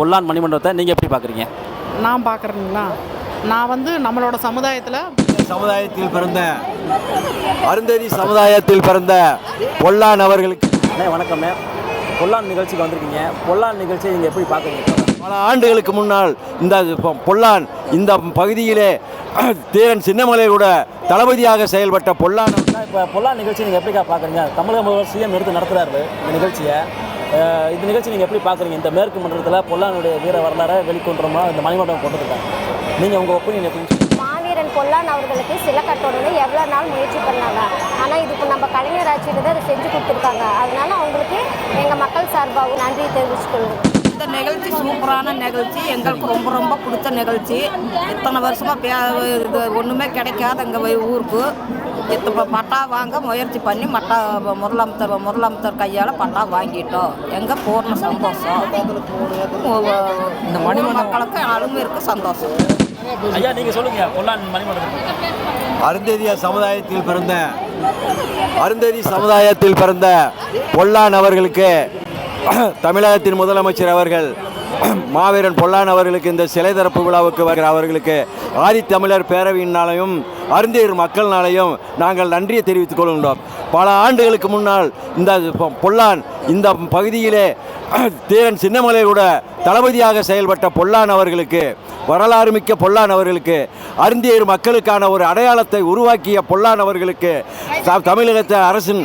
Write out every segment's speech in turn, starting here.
பொல்லான் மணிமண்டபத்தை நீங்கள் எப்படி பார்க்குறீங்க நான் பார்க்குறேங்களா நான் வந்து நம்மளோட சமுதாயத்தில் சமுதாயத்தில் பிறந்த அருந்ததி சமுதாயத்தில் பிறந்த பொல்லான் அவர்களுக்கு அண்ணே வணக்கம்ண்ணே பொல்லான் நிகழ்ச்சிக்கு வந்திருக்கீங்க. பொல்லான் நிகழ்ச்சியை நீங்கள் எப்படி பார்க்குறீங்க பல ஆண்டுகளுக்கு முன்னால் இந்த பொல்லான் இந்த பகுதியிலே தீரன் சின்னமலையோட தளபதியாக செயல்பட்ட பொல்லான் இப்போ பொல்லான் நிகழ்ச்சி நீங்கள் எப்படிக்கா பார்க்குறீங்க தமிழக முதல்வர் சிஎம் எடுத்து நடத்துகிறாரு இந்த நிகழ்ச்சியை. இந்த நிகழ்ச்சி நீங்கள் எப்படி பார்க்குறீங்க இந்த மேற்கு மண்டலத்தில் பொல்லானுடைய வீர வரலாறை வெளிக்கொண்டுறோமா இந்த மணிமண்டபம் கொண்டு இருக்காங்க நீங்கள் உங்கள் ஒப்பீனியன் எப்படி மாவீரன் பொல்லான் அவர்களுக்கு சிலை கட்டணும்னு எவ்வளோ நாள் முயற்சி பண்ணாங்க. ஆனால் இதுக்கு நம்ம கலைஞர் ஆட்சியில் தான் அதை செஞ்சு கொடுத்துருக்காங்க. அதனால அவங்களுக்கு எங்கள் மக்கள் சார்பாகவும் நன்றி தெரிவிச்சுக்கொள்வோம் இந்த நிகழ்ச்சி சூப்பரான நிகழ்ச்சி. எங்களுக்கு ரொம்ப ரொம்ப பிடிச்ச நிகழ்ச்சி. இத்தனை வருஷமாக பே இது ஒன்றுமே கிடைக்காத எங்கள் ஊருக்கு. இப்போ பட்டா வாங்க முயற்சி பண்ணி மட்டா முதலமைச்சர் முதலமைச்சர் கையால் பட்டா வாங்கிட்டோம். எங்கள் பூர்ண சந்தோஷம். இந்த மணி மக்களுக்கு அருமைக்கு சந்தோஷம். ஐயா நீங்கள் சொல்லுங்கள் பொல்லான் மணிமண்டபம் அருந்ததிய சமுதாயத்தில் பிறந்த அருந்ததி சமுதாயத்தில் பிறந்த பொல்லான் அவர்களுக்கு தமிழகத்தின் முதலமைச்சர் அவர்கள் மாவீரன் பொல்லான் அவர்களுக்கு இந்த சிலை திறப்பு விழாவுக்கு வருகிற அவர்களுக்கு ஆதித்தமிழர் பேரவையினாலையும் அருந்தியர் மக்கள்னாலையும் நாங்கள் நன்றியை தெரிவித்துக் கொள்கின்றோம். பல ஆண்டுகளுக்கு முன்னால் இந்த பொ- பொல்லான் இந்த பகுதியிலே தீரன் சின்னமலையோட தளபதியாக செயல்பட்ட பொல்லான் அவர்களுக்கு வரலாறு மிக்க பொல்லான் அவர்களுக்கு அருந்தியர் மக்களுக்கான ஒரு அடையாளத்தை உருவாக்கிய பொல்லான் அவர்களுக்கு த- அரசின்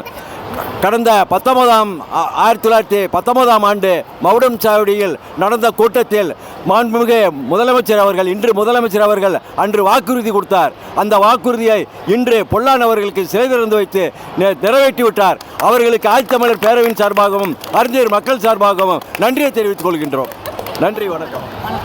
கடந்த பத்தொன்பதாம் ஆ- ஆயிரத்தி தொள்ளாயிரத்தி பத்தொன்பதாம் ஆண்டு மவுடம் சாவடியில் நடந்த கூட்டத்தில் மாண்புமிகு முதலமைச்சர் அவர்கள் இன்று முதலமைச்சர் அவர்கள் அன்று வாக்குறுதி கொடுத்தார். அந்த வாக்குறுதியை இன்று பொல்லான் அவர்களுக்கு சிறை திறந்து வைத்து நிறைவேற்றி விட்டார். அவர்களுக்கு ஆழ்த்தமிழர் பேரவையின் சார்பாகவும் அறிஞர் மக்கள் சார்பாகவும் நன்றியை தெரிவித்துக் கொள்கின்றோம். நன்றி வணக்கம்.